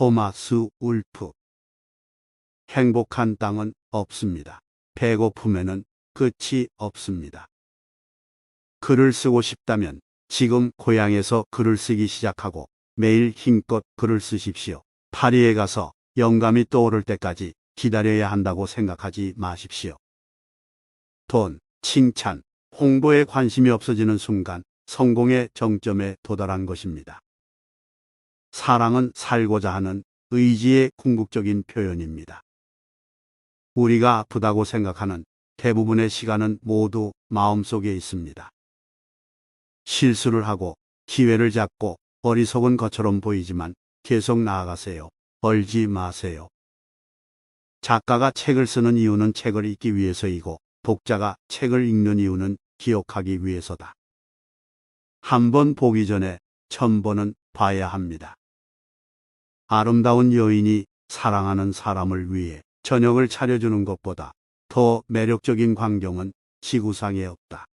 토마스 울프 행복한 땅은 없습니다. 배고픔에는 끝이 없습니다. 글을 쓰고 싶다면 지금 고향에서 글을 쓰기 시작하고 매일 힘껏 글을 쓰십시오. 파리에 가서 영감이 떠오를 때까지 기다려야 한다고 생각하지 마십시오. 돈, 칭찬, 홍보에 관심이 없어지는 순간 성공의 정점에 도달한 것입니다. 사랑은 살고자 하는 의지의 궁극적인 표현입니다. 우리가 아프다고 생각하는 대부분의 시간은 모두 마음속에 있습니다. 실수를 하고 기회를 잡고 어리석은 것처럼 보이지만 계속 나아가세요. 얼지 마세요. 작가가 책을 쓰는 이유는 책을 읽기 위해서이고 독자가 책을 읽는 이유는 기억하기 위해서다. 한 번 보기 전에 천 번은 봐야 합니다. 아름다운 여인이 사랑하는 사람을 위해 저녁을 차려주는 것보다 더 매력적인 광경은 지구상에 없다.